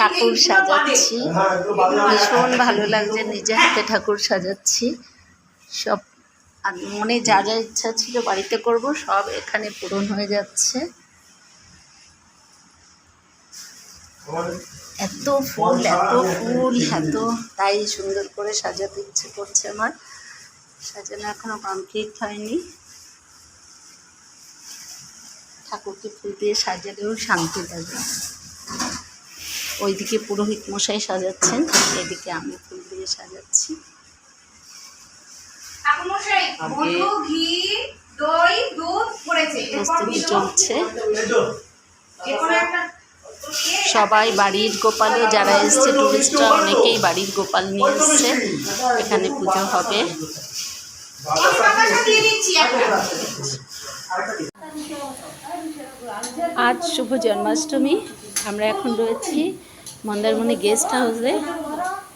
ঠাকুর সাজাচ্ছি। ভীষণ ভালো লাগছে নিজে হাতে ঠাকুর সাজাচ্ছি। সব মনে যা যা ইচ্ছা ছিল বাড়িতে করব সব এখানে পূরণ হয়ে যাচ্ছে। এত ফুল এত ফুল এত তাই সুন্দর করে সাজাতে ইচ্ছে করছে আমার। সাজানো এখনও কমপ্লিট হয়নি। ঠাকুরকে ফুল দিয়ে সাজালেও শান্তি লাগে। ওইদিকে পুরোহিত মশাই সাজাচ্ছেন এদিকে আমি ফুল দিয়ে সাজাচ্ছি। প্রস্তুতি চলছে। সবাই বাড়ির গোপালে যারা এসছে টুরিস্টরা অনেকেই বাড়ির গোপাল নিয়ে এসছে। এখানে পুজো হবে। আজ শুভ জন্মাষ্টমী। আমরা এখন রয়েছি মন্দারমণি গেস্ট হাউসে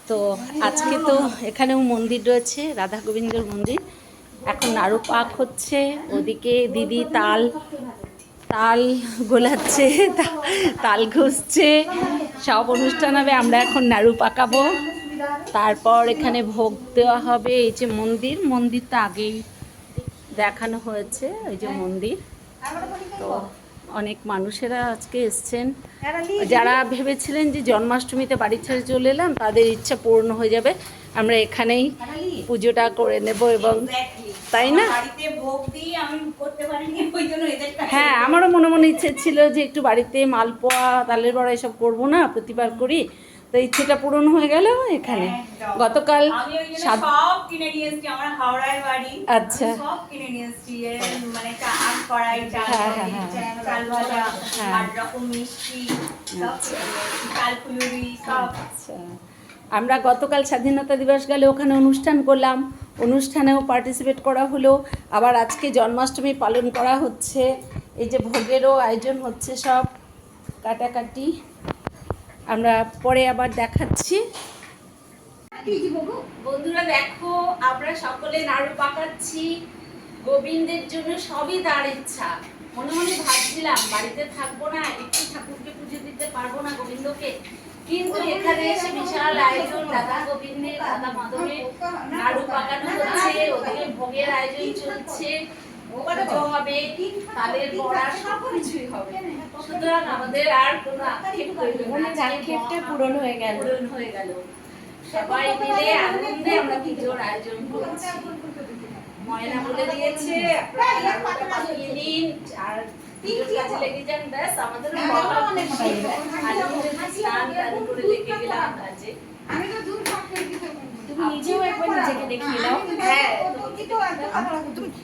তো আজকে তো এখানেও মন্দির রয়েছে, রাধা গোবিন্দর মন্দির। এখন নাড়ু পাক হচ্ছে, ওদিকে দিদি তাল তাল গোলাচ্ছে, তাল ঘষছে। সব অনুষ্ঠান হবে, আমরা এখন নাড়ু পাকাবো। তারপর এখানে ভোগ দেওয়া হবে, এই যে মন্দির। মন্দির তো আগেই দেখানো হয়েছে ওই যে মন্দির। তো অনেক মানুষেরা আজকে এসছেন। যারা ভেবেছিলেন যে জন্মাষ্টমীতে বাড়ি ছেড়ে চলে এলাম তাদের ইচ্ছা পূর্ণ হয়ে যাবে। আমরা এখানেই পুজোটা করে নেব এবং তাই না? হ্যাঁ আমারও মনে মনে ইচ্ছে ছিল যে একটু বাড়িতে মালপোয়া তালের বড়া এসব করব না প্রতিবার করি। তো ইচ্ছেটা পূরণ হয়ে গেল এখানে। গতকাল জন্য সাত সব কিনে নিয়ে এসেছি আমার হাওড়ায় বাড়ি। আচ্ছা। সব কিনে নিয়ে এসেছি মানে কড়াই চাল হ্যাঁ, হ্যাঁ, চা- চাল ভাজা হ্যাঁ। আট রকম মিষ্টি সব সব। আচ্ছা। আমরা গতকাল স্বাধীনতা দিবস গেলে ওখানে অনুষ্ঠান করলাম। অনুষ্ঠানেও পার্টিসিপেট করা হলো। আবার আজকে জন্মাষ্টমী পালন করা হচ্ছে। এই যে ভোগেরও আয়োজন হচ্ছে সব। কাটাকাটি। আমরা পরে আবার দেখাচ্ছি। বন্ধুরা দেখো, আমরা সকলে নাড়ু পাকাচ্ছি। গোবিন্দের জন্য সবই তার ইচ্ছা। মনে মনে ভাবছিলাম, বাড়িতে থাকব না, একটু ঠাকুরকে পুজো দিতে পারব না গোবিন্দকে। কিন্তু এখানে এসে বিশাল আয়োজন, দাদা গোবিন্দের, দাদা মাধবের নাড়ু পাকানো হচ্ছে ওদিকে ভোগের আয়োজন চলছে। হবে তালের বড়া সব কিছুই হবে। সুতরাং আমাদের আর কোনো আক্ষেপ আক্ষেপটা পূরণ হয়ে গেল। পূরণ হয়ে গেল। সবাই মিলে আনন্দে আমরা পুজোর আয়োজন করছি। ময়না বলে দিয়েছে আর তুমি নিজেও একবার নিজেকে দেখিয়ে নাও হ্যাঁ ओम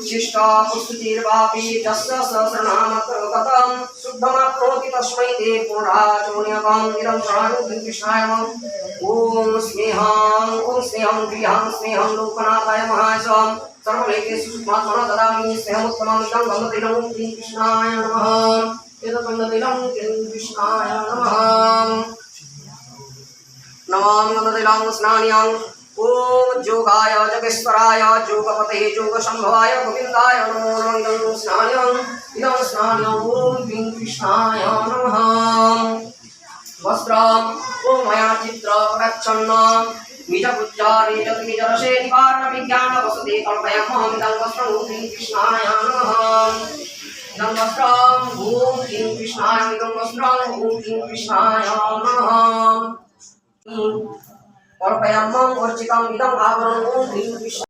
उच्छिष्टा पुस्तुतीर्वापि तस्य सहस्रनामकरोकतां शुद्धमाप्नोति तस्मै ते पुनराचोन्यकां निरन्तरानुभिषाय ॐ स्नेहां ॐ स्नेहं गृहां स्नेहं, लोकनाथाय महायसां सर्वलेखेषु सुमात्मना ददामि। स्नेहमुत्तममिदं गमदिनं श्रीकृष्णाय नमः। एतदङ्गदिनं श्रीकृष्णाय नमः। नमामि गमदिलां स्नान्यां ॐ योगाय जगेश्वराय योगपतये योगसम्भवाय गोविन्दाय नमो इदं स्नायम् इदं स्नायम् ॐ ह्रीं कृष्णाय नमः वस्त्रम् ॐ मया चित्रप्रच्छन्नम् निजपुज्जानिजनिजरसे निवारणविज्ञान वसुते कल्पयामहम् इदं वस्त्रं ह्रीं कृष्णाय नमः इदं वस्त्रम् ॐ ह्रीं कृष्णाय इदं वस्त्रम् ॐ ह्रीं कृष्णाय नमः और पयाम्मम और चिकांग आवरण ओम ह्रीम विष्णु